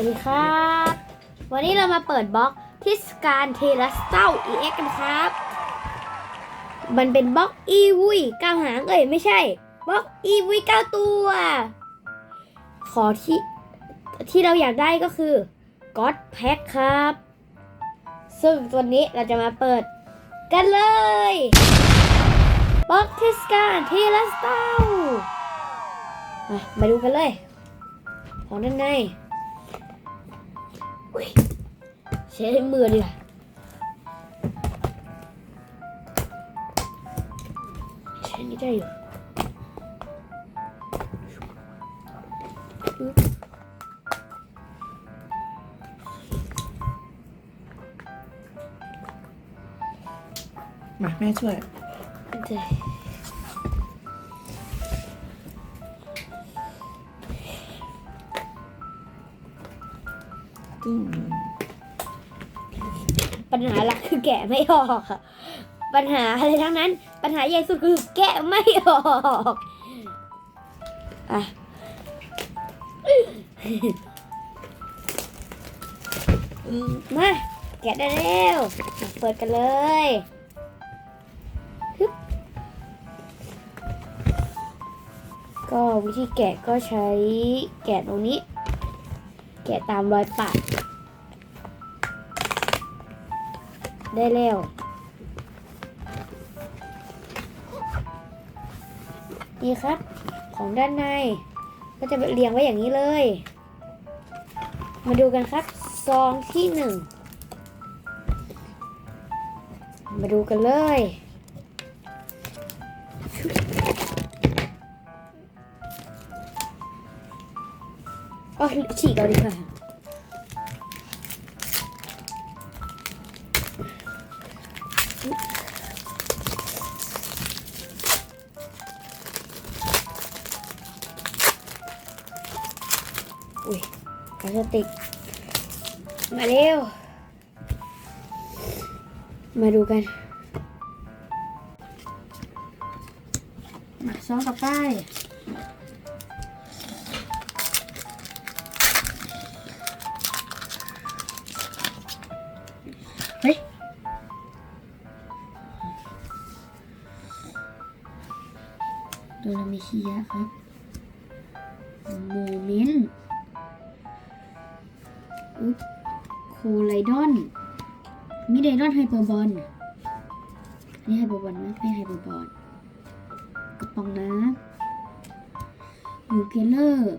วัสดีครับ วันนี้เรามาเปิดบล็อกทิสการเทลัสเต้า EX กันครับ มันเป็นบล็อกอีวุยเก้าหางเอ้ยไม่ใช่บล็อกอีวุยเก้าตัว ขอที่ที่เราอยากได้ก็คือก็ d แพ็คครับ ซึ่งตัวนี้เราจะมาเปิดกันเลยบล็อกทิสการเทลัสเต้ามาดูกันเลยของด้านใน อุ๊ยใช้มือดีกว่าใช้นี่ได้อยู่อึ๊บมาแม่ช่วยโอเคตึ้ง ปัญหาหลักคือแกะไม่ออกอะปัญหาอะไรทั้งนั้น ปัญหาใหญ่สุดคือแกะไม่ออกอะมาแกะได้แล้วเปิดกันเลยฮึบก็วิธีแกะก็ใช้แกะตรงนี้ แกะตามรอยปาด ได้แล้วนี่ครับ ของด้านใน ก็จะเรียงไว้อย่างนี้เลย มาดูกันครับซองที่หนึ่งมาดูกันเลยก็ฉีกเอาดีกว่า อุ้ยพลาสติก มาเร็ว มาดูกัน มาซ้องต่อไปเฮ้ยโดรามิชิยะครับ คไลดอนมิไดดอนไฮเปอร์บอลนี่ไฮเปอร์บอลไหมไม่ไฮเปอร์บอลกระป๋องน้ำยูเกเลอร์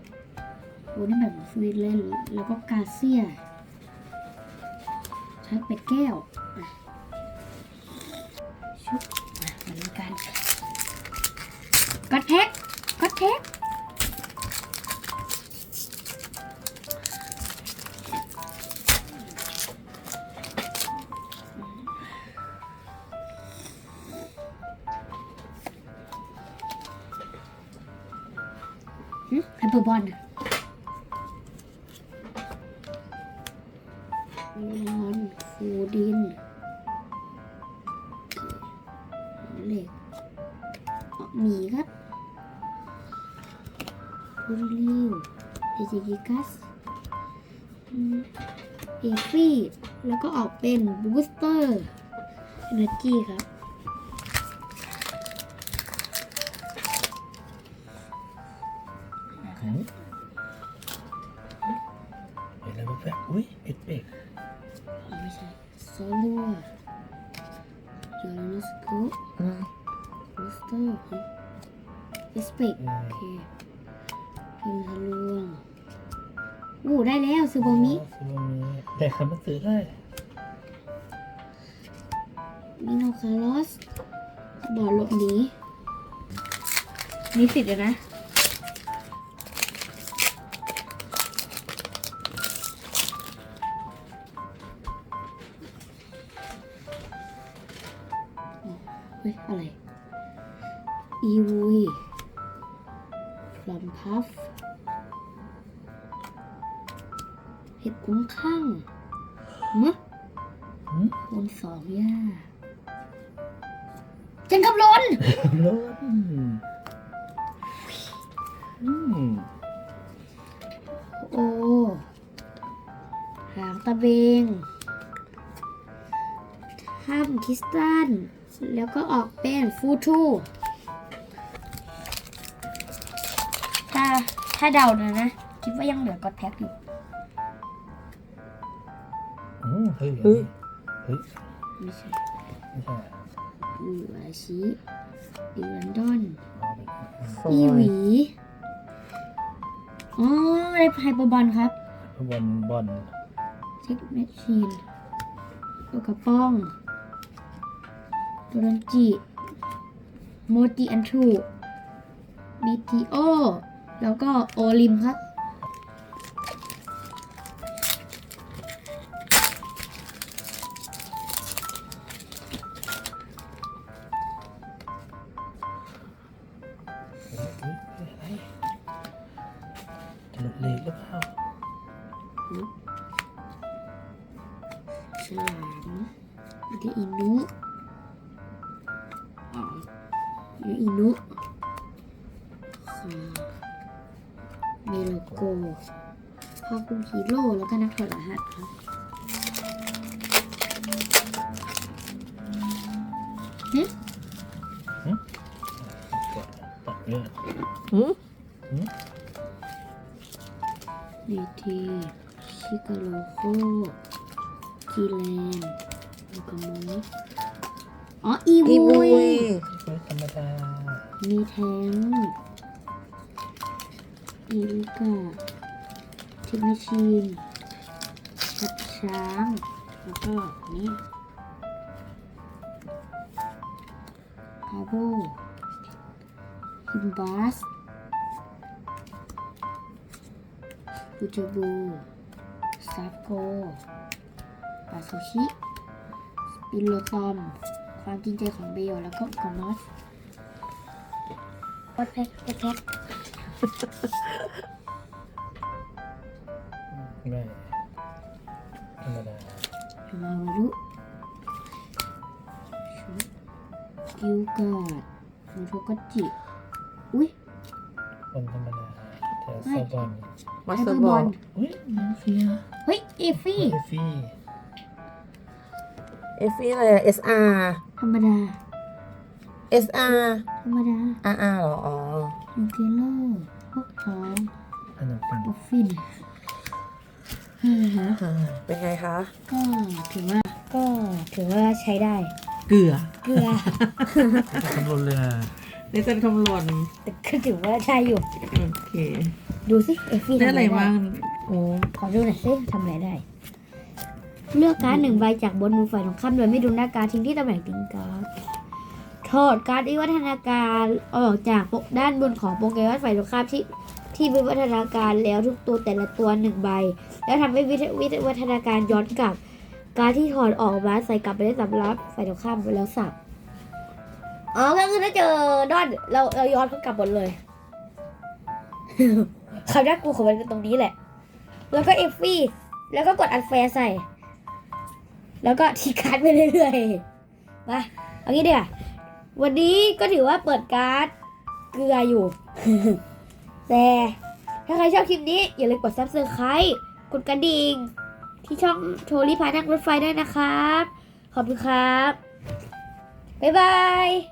โอ้นี่แบบฟรีเลนแล้วก็กาเซียชักเป็ดแก้วชุบมาดูกันกัดแท็กกัดแท็ก ไฮเปอร์บอลอะนอนฟูดินเหล็กหมีครับพูริลิวเอจิกิกัสเอฟี่แล้วก็ออกเป็นบูสเตอร์เอเนจีครับ ช่โซลัวยูเรนัสโกอืมบูสเตอร์เอสเปกโอเคเป็นทะลวงอู้ได้แล้วซูโบมิซูโบมิแต่คำมันซื้อได้มิโนคาร์ลอสบอดหลบหนีมีสิทธิ์เลยนะ เฮ้ย อะไร อีวุยพลัมพัฟเห็ดกุ้งข้างมะหืมบนสองย่าจังกับลนล้นอืมโอ้หางตะเบงถ้ำคริสตัล แล้วก็ออกเป็นฟูทูถ้าถ้าเดานะนะ คิดว่ายังเหลือก็อตแท็กอยู่ อืมเฮ้ยเฮ้ยเฮ้ยไม่ใช่ไม่ใช่อูอาชิดิลันดอนเอาไปอีหวีอ๋อได้ไฮเปอร์บอลครับบอลบอลเทคแมชชีนตัวกระป้อง โดรันจิโมจิอันทูบีทีโอแล้วก็โอลิมครับเฮ้ยเฮ้ยเฮ้ยอะไรจะหลุดเลนหรือเปล่าฉลามแล้วก็อินุ แล้วอินุค่ะเมโลโกพ่อคุมฮีโร่แล้วก็นักถอดรหัสครับตัดเลือดหืมเนทีชิคาโลโคกีแลนโลกามอส อ๋อ อีอีวุบุยยเฮ้ยธรรมดามีแทงอีลูกาทิมชีนชัดช้าง แล้วก็นี่ฮาโบฮิมบัสบูจาบูซาโกปาซูชิสปินโลตอม ความจริงใจของเบลแล้วก็กอนอสกดแพ็คกดแพ็คไม่ธรรมดามารุชุดกิวการ์ดฟูโทกัจิ อุ้ยบอลธรรมดาแถวซอบอลมาไฮสเปอร์บบออลลอุ้ยมาเฟียเฮ้ย เอฟี่เอฟี่ เอฟฟี่อะไรเอสอาร์ธรรมดาเอสอาร์ธรรมดาอาร์อาร์หรอ อ๋อยูเกโลพวกทองอันนั้นเป็นบุฟฟินเฮ้ยฮะเป็นไงคะ ก็ถือว่าก็ถือว่าใช้ได้ เกลือเกลือ คำนวณเลยนะในเส้นคำนวณแต่ก็ถือว่าใช้อยู่ โอเค ดูสิเอฟี่ได้ทำอะอะไรไรบ้าได้งโอ้ขอดูหน่อยสิทำอะไรได้ เลือกการ์ดหนึ่งใบจากบนมือฝ่ายตรงข้ามโดยไม่ดูหน้าการ์ดทิ้งที่ตำแหน่งทิ้งการ์ดถอดการ์ดวิวัฒนาการออกจากปกด้านบนของโปเกมอนฝ่ายตรงข้ามที่ที่วิวัฒนาการแล้วทุกตัวแต่ละตัวหนึ่งใบ แล้วทำให้วิวัฒนาการย้อนกลับ การที่ถอดออกมาใส่กลับไปได้สำรับฝ่ายตรงข้ามไปแล้วสับอ๋อก็คือถ้าเจอดอนเราเราย้อนเขากลับหมดเลยคำน่ากลัวของมันเป็ตรงนี้แหละ แล้วก็เอฟฟี่แล้วก็กดอันแฟร์ใส่ แล้วก็ทีการ์ดไปเรื่อยๆมาเอางี้เดี๋ยววันนี้ก็ถือว่าเปิดการ์ดเกลืออยู่ แต่ถ้าใครชอบคลิปนี้ อย่าลืมกดซับสไครต์กดกระดิ่งที่ช่องโทรรีพายนั่งรถไฟได้นะครับ ขอบคุณครับ บ๊ายบาย